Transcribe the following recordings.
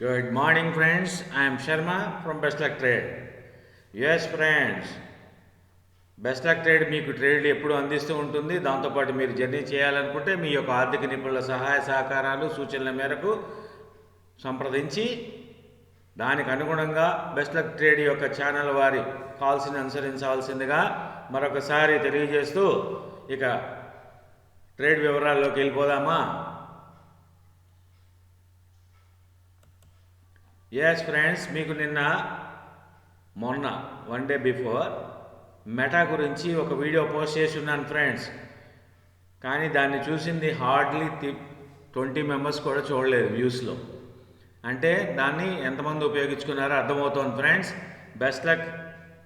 Good morning, friends. I am Sharma from Best Luck Trade. Yes, friends. Best luck trade మీకు ట్రేడ్లు ఎప్పుడు అందిస్తూ ఉంటుంది దాంతోపాటు మీరు జర్నీ చేయాలనుకుంటే మీ యొక్క ఆర్థిక నిపుణుల సహాయ సహకారాలు సూచనల మేరకు సంప్రదించి దానికి అనుగుణంగా బెస్ట్ లక్ ట్రేడ్ యొక్క ఛానల్ వారి కాల్స్ని అనుసరించవలసిందిగా మరొకసారి తెలియజేస్తూ ఇక ట్రేడ్ వివరాల్లోకి వెళ్ళిపోదామా ఎస్ ఫ్రెండ్స్ మీకు నిన్న మొన్న వన్ డే బిఫోర్ మెటా గురించి ఒక వీడియో పోస్ట్ చేసి ఉన్నాను ఫ్రెండ్స్ కానీ దాన్ని చూసింది హార్డ్లీ ట్వంటీ మెంబర్స్ కూడా చూడలేదు వ్యూస్లో అంటే దాన్ని ఎంతమంది ఉపయోగించుకున్నారో అర్థమవుతోంది ఫ్రెండ్స్ బెస్ట్ లక్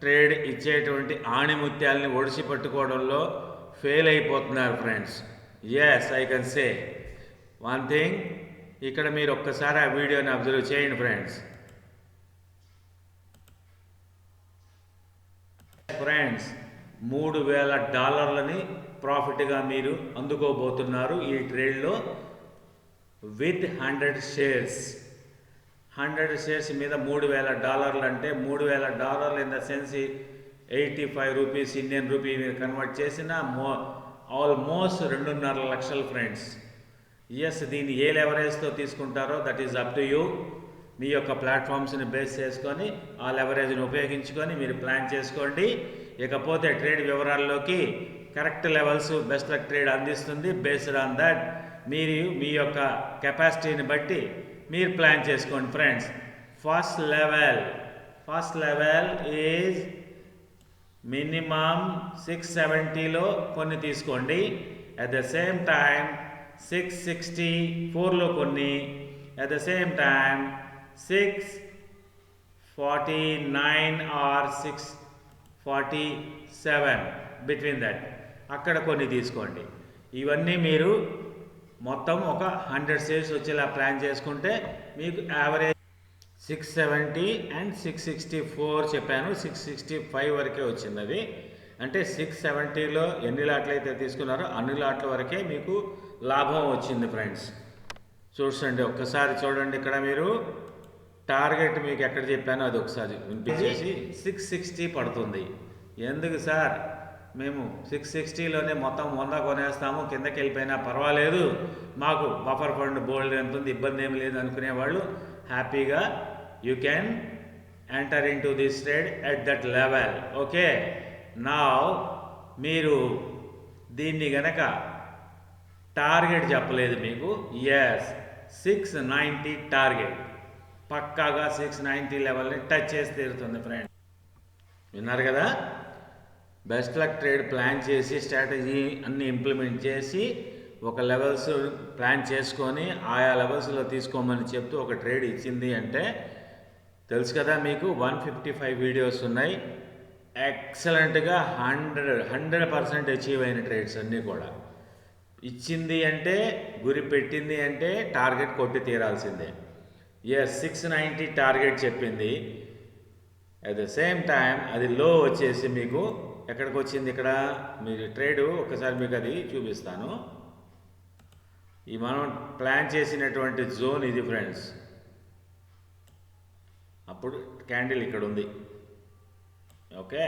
ట్రేడ్ ఇచ్చేటువంటి ఆణిముత్యాలని ఒడిసి పట్టుకోవడంలో ఫెయిల్ అయిపోతున్నారు friends yes I can say one thing ఇక్కడ మీరు ఒక్కసారి ఆ వీడియోని అబ్జర్వ్ చేయండి ఫ్రెండ్స్. ఫ్రెండ్స్ మూడు వేల డాలర్లని ప్రాఫిట్గా మీరు అందుకోబోతున్నారు ఈ ట్రేడ్లో with hundred shares. Hundred shares మీద మూడు వేల డాలర్లు అంటే మూడు వేల డాలర్లు in the sense eighty five rupees Indian rupee మీరు కన్వర్ట్ చేసిన మో ఆల్మోస్ట్ రెండున్నర లక్షలు ఫ్రెండ్స్. ఎస్ దీన్ని ఏ లెవరేజ్తో తీసుకుంటారో that is up to you మీ యొక్క ప్లాట్ఫామ్స్ని బేస్ చేసుకొని ఆ లెవరేజ్ని ఉపయోగించుకొని మీరు ప్లాన్ చేసుకోండి. ఇకపోతే ట్రేడ్ వివరాల్లోకి correct levels best luck trade అందిస్తుంది. బేస్డ్ ఆన్ దట్ మీరు మీ యొక్క కెపాసిటీని బట్టి మీరు ప్లాన్ చేసుకోండి friends first level first level is minimum six సెవెంటీలో కొన్ని తీసుకోండి. At the same time six sixty ఫోర్లో కొన్ని at the same time six forty nine or six forty seven between that అక్కడ కొన్ని తీసుకోండి. ఇవన్నీ మీరు మొత్తం ఒక హండ్రెడ్ షేర్స్ వచ్చేలా ప్లాన్ చేసుకుంటే మీకు average six seventy and six sixty four చెప్పాను. సిక్స్ సిక్స్టీ ఫైవ్ వరకే వచ్చింది అది. అంటే సిక్స్ సెవెంటీలో ఎన్ని లాట్లు అయితే తీసుకున్నారో అన్ని లాట్ల వరకే మీకు లాభం వచ్చింది ఫ్రెండ్స్. చూడండి ఒక్కసారి చూడండి ఇక్కడ మీరు. టార్గెట్ మీకు ఎక్కడ చెప్పానో అది ఒకసారి వినిపించేసి సిక్స్ సిక్స్టీ పడుతుంది. ఎందుకు సార్? మేము సిక్స్ సిక్స్టీలోనే మొత్తం వంద కొనేస్తాము కిందకి వెళ్ళిపోయినా పర్వాలేదు. మాకు బఫర్ ఫండ్ బోల్డ్ ఎంత ఉంది ఇబ్బంది ఏమి లేదు అనుకునే వాళ్ళు హ్యాపీగా you can enter into this trade at that level okay నా మీరు దీన్ని గనక టార్గెట్ చెప్పలేదు మీకు? Yes six ninety target. పక్కాగా సిక్స్ నైంటీ లెవెల్ని టచ్ చేసి తీరుతుంది ఫ్రెండ్ విన్నారు కదా? బెస్ట్ లక్ ట్రేడ్ ప్లాన్ చేసి స్ట్రాటజీ అన్ని ఇంప్లిమెంట్ చేసి ఒక లెవెల్స్ ప్లాన్ చేసుకొని ఆయా లెవెల్స్లో తీసుకోమని చెప్తూ ఒక ట్రేడ్ ఇచ్చింది అంటే తెలుసు కదా మీకు వన్ ఫిఫ్టీ ఫైవ్ వీడియోస్ ఉన్నాయి ఎక్సలెంట్గా హండ్రెడ్ హండ్రెడ్ పర్సెంట్ అచీవ్ అయిన ట్రేడ్స్ అన్నీ కూడా. ఇచ్చింది అంటే గురి పెట్టింది అంటే టార్గెట్ కొట్టి తీరాల్సిందే. ఎస్ సిక్స్ నైంటీ టార్గెట్ చెప్పింది. అట్ ద సేమ్ టైం అది లో వచ్చేసి మీకు ఎక్కడికి వచ్చింది ఇక్కడ? మీరు ట్రేడ్ ఒకసారి మీకు అది చూపిస్తాను. ఈ మనం ప్లాన్ చేసినటువంటి జోన్ ఇది ఫ్రెండ్స్ అప్పుడు క్యాండిల్ ఇక్కడ ఉంది okay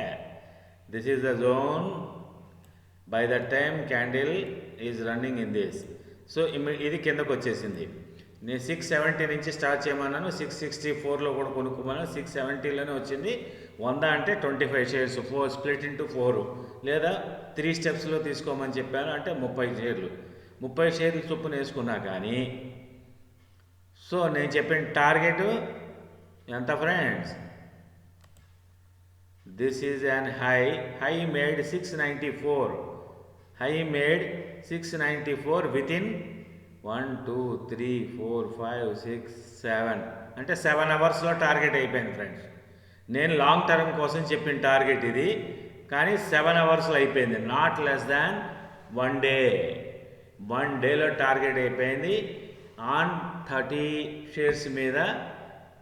this is the zone by the time candle is running in this so ఇది కిందకు వచ్చేసింది. నేను సిక్స్ సెవెంటీ నుంచి స్టార్ట్ చేయమన్నాను. సిక్స్ సిక్స్టీ ఫోర్లో కూడా కొనుక్కోమన్నాను సిక్స్ సెవెంటీలోనే వచ్చింది. వంద అంటే twenty five shares four split into four లేదా త్రీ స్టెప్స్లో తీసుకోమని చెప్పాను. అంటే ముప్పై షేర్లు ముప్పై షేర్లు చొప్పున వేసుకున్నా కానీ సో నేను చెప్పిన టార్గెట్ ఎంత friends this is on high high made six ninety four high made six ninety four within one two three four five six seven. అంటే సెవెన్ అవర్స్లో టార్గెట్ అయిపోయింది ఫ్రెండ్స్. నేను లాంగ్ టర్మ్ కోసం చెప్పిన టార్గెట్ ఇది. కానీ సెవెన్ అవర్స్లో అయిపోయింది. Not less than one day. One డేలో టార్గెట్ అయిపోయింది. ఆన్ థర్టీ షేర్స్ మీద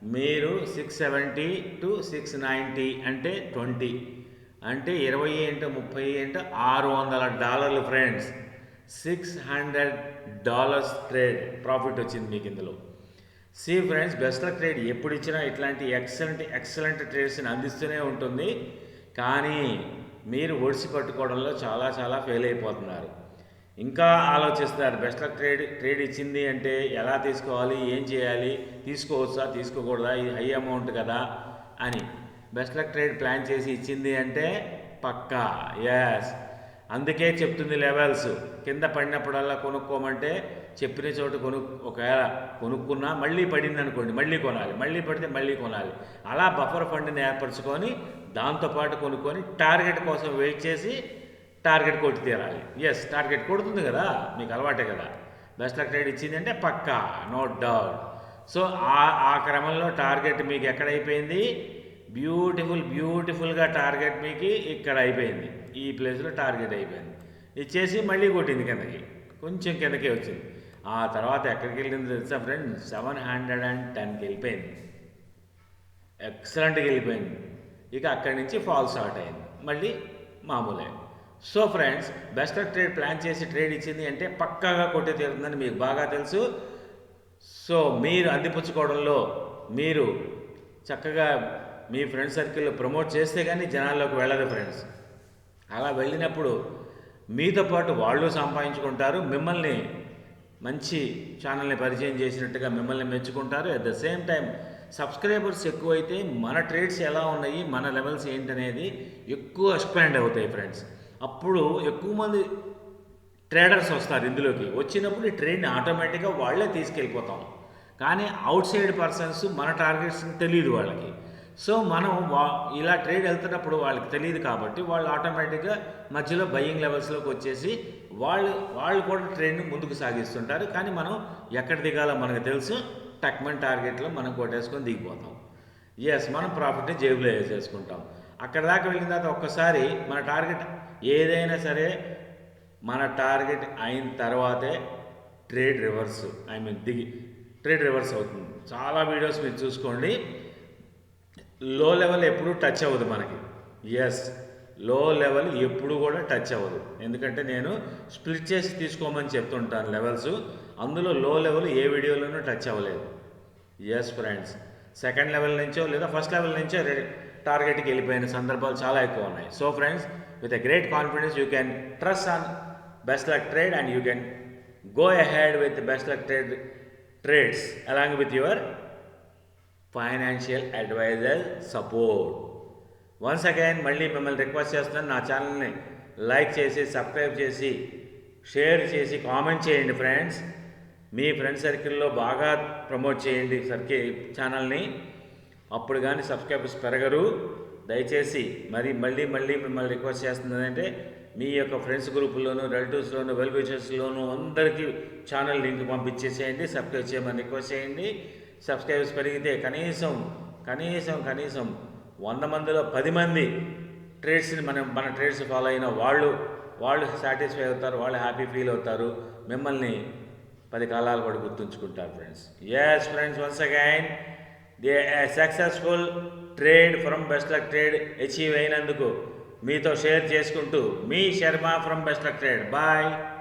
మీరు six seventy to six ninety అంటే ట్వంటీ. అంటే ఇరవై ఏంటో ముప్పై ఇంటూ ఆరు వందల డాలర్లు friends. Six hundred dollars trade profit వచ్చింది మీకు ఇందులో. See friends best trade. ఎప్పుడు ఇచ్చినా ఇట్లాంటి ఎక్సలెంట్ ఎక్సలెంట్ ట్రేడ్స్ని అందిస్తూనే ఉంటుంది. కానీ మీరు ఒడిసి పట్టుకోవడంలో చాలా చాలా ఫెయిల్ అయిపోతున్నారు. ఇంకా ఆలోచిస్తున్నారు బెస్ట్ ట్రేడ్ ట్రేడ్ ఇచ్చింది అంటే ఎలా తీసుకోవాలి ఏం చేయాలి తీసుకోవచ్చా తీసుకోకూడదా ఇది హై అమౌంట్ కదా అని. బెస్ట్ లక్ ట్రేడ్ ప్లాన్ చేసి ఇచ్చింది అంటే పక్కా. ఎస్ అందుకే చెప్తుంది లెవెల్స్. కింద పడినప్పుడల్లా కొనుక్కోమంటే చెప్పిన చోట కొను ఒకవేళ కొనుక్కున్నా మళ్ళీ పడింది అనుకోండి మళ్ళీ కొనాలి. మళ్ళీ పడితే మళ్ళీ కొనాలి. అలా బఫర్ ఫండ్ని ఏర్పరచుకొని దాంతోపాటు కొనుక్కొని టార్గెట్ కోసం వెయిట్ చేసి టార్గెట్ కొట్టి తీరాలి. ఎస్ టార్గెట్ కొడుతుంది కదా మీకు అలవాటే కదా. బెస్ట్ లక్ ట్రేడ్ ఇచ్చింది అంటే పక్కా నో డౌట్ సో ఆ ఆ క్రమంలో టార్గెట్ మీకు ఎక్కడ అయిపోయింది? బ్యూటిఫుల్ బ్యూటిఫుల్గా టార్గెట్ మీకు ఇక్కడ అయిపోయింది. ఈ ప్లేస్లో టార్గెట్ అయిపోయింది. ఇచ్చేసి మళ్ళీ కొట్టింది కిందకి. కొంచెం కిందకే వచ్చింది. ఆ తర్వాత ఎక్కడికి వెళ్ళింది తెలుసా ఫ్రెండ్? సెవెన్ హండ్రెడ్ అండ్ టెన్కి వెళ్ళిపోయింది. ఎక్సలెంట్గా వెళ్ళిపోయింది. ఇక అక్కడి నుంచి ఫాల్ స్టార్ట్ అయింది. మళ్ళీ మామూలే. So friends best trade plan చేసి ట్రేడ్ ఇచ్చింది అంటే పక్కాగా కొట్టే తీరుతుందని మీకు బాగా తెలుసు. సో మీరు అందిపుచ్చుకోవడంలో మీరు చక్కగా మీ ఫ్రెండ్ సర్కిల్లో ప్రమోట్ చేస్తే కానీ జనాల్లోకి వెళ్ళదు ఫ్రెండ్స్ అలా వెళ్ళినప్పుడు మీతో పాటు వాళ్ళు సంపాదించుకుంటారు మిమ్మల్ని మంచి ఛానల్ని పరిచయం చేసినట్టుగా మిమ్మల్ని మెచ్చుకుంటారు. At the same time subscribers ఎక్కువైతే మన ట్రేడ్స్ ఎలా ఉన్నాయి మన లెవెల్స్ ఏంటనేది ఎక్కువ ఎక్స్పాండ్ అవుతాయి ఫ్రెండ్స్ అప్పుడు ఎక్కువ మంది ట్రేడర్స్ వస్తారు ఇందులోకి. వచ్చినప్పుడు ఈ ట్రేడ్ని ఆటోమేటిక్గా వాళ్ళే తీసుకెళ్ళిపోతాం. కానీ అవుట్ సైడ్ పర్సన్స్ మన టార్గెట్స్ తెలియదు వాళ్ళకి. సో మనం వా ఇలా ట్రేడ్ వెళ్తున్నప్పుడు వాళ్ళకి తెలియదు కాబట్టి వాళ్ళు ఆటోమేటిక్గా మధ్యలో బయ్యింగ్ లెవెల్స్లోకి వచ్చేసి వాళ్ళు వాళ్ళు కూడా ట్రేడ్ని ముందుకు సాగిస్తుంటారు. కానీ మనం ఎక్కడ దిగాలో మనకు తెలుసు. టక్మన్ టార్గెట్లో మనం కొట్టేసుకొని దిగిపోతాం. ఎస్ మనం ప్రాఫిట్ని జేబులో వేసేసుకుంటాం. అక్కడ దాకా వెళ్ళిన తర్వాత ఒక్కసారి మన టార్గెట్ ఏదైనా సరే మన టార్గెట్ అయిన తర్వాతే ట్రేడ్ రివర్స్ ఐ మీన్ దిగి ట్రేడ్ రివర్స్ అవుతుంది. చాలా వీడియోస్ మీరు చూసుకోండి. లో లెవెల్ ఎప్పుడు టచ్ అవ్వదు మనకి. ఎస్లో లెవెల్ ఎప్పుడు కూడా టచ్ అవ్వదు. ఎందుకంటే నేను స్ప్లిట్ చేసి తీసుకోమని చెప్తుంటాను లెవెల్స్. అందులో లో లెవెల్ ఏ వీడియోలోనూ టచ్ అవ్వలేదు. ఎస్ ఫ్రెండ్స్ సెకండ్ లెవెల్ నుంచో లేదా ఫస్ట్ లెవెల్ నుంచో టార్గెట్కి వెళ్ళిపోయిన సందర్భాలు చాలా ఎక్కువ ఉన్నాయి. So friends with a great confidence you can trust on best luck trade and you can go ahead with best luck trade trades along with your financial advisor support once again మళ్ళీ మిమ్మల్ని request చేస్తున్నాను. నా ఛానల్ని like చేసి subscribe చేసి share చేసి comment చేయండి friends మీ friend సర్కిల్లో బాగా ప్రమోట్ చేయండి సర్కిల్ ఛానల్ని అప్పుడు కానీ సబ్స్క్రైబర్స్ పెరగరు. దయచేసి మరి మళ్ళీ మళ్ళీ మిమ్మల్ని రిక్వెస్ట్ చేస్తున్నదంటే మీ యొక్క ఫ్రెండ్స్ గ్రూపుల్లోనూ రిలేటివ్స్లోనూ వెల్ అందరికీ ఛానల్ లింక్ పంపించేసేయండి సబ్స్క్రైబ్ చేయమని రిక్వెస్ట్ చేయండి. సబ్స్క్రైబర్స్ పెరిగితే కనీసం కనీసం కనీసం వంద మందిలో పది మంది ట్రేడ్స్ని మనం మన ట్రేడ్స్ ఫాలో అయిన వాళ్ళు వాళ్ళు సాటిస్ఫై అవుతారు వాళ్ళు హ్యాపీ ఫీల్ అవుతారు మిమ్మల్ని పది కాలాల పాటు గుర్తుంచుకుంటారు friends. Yes friends once again the successful trade from best luck trade achieve అయినందుకు మీతో షేర్ చేసుకుంటూ మీ Sharma from best luck trade bye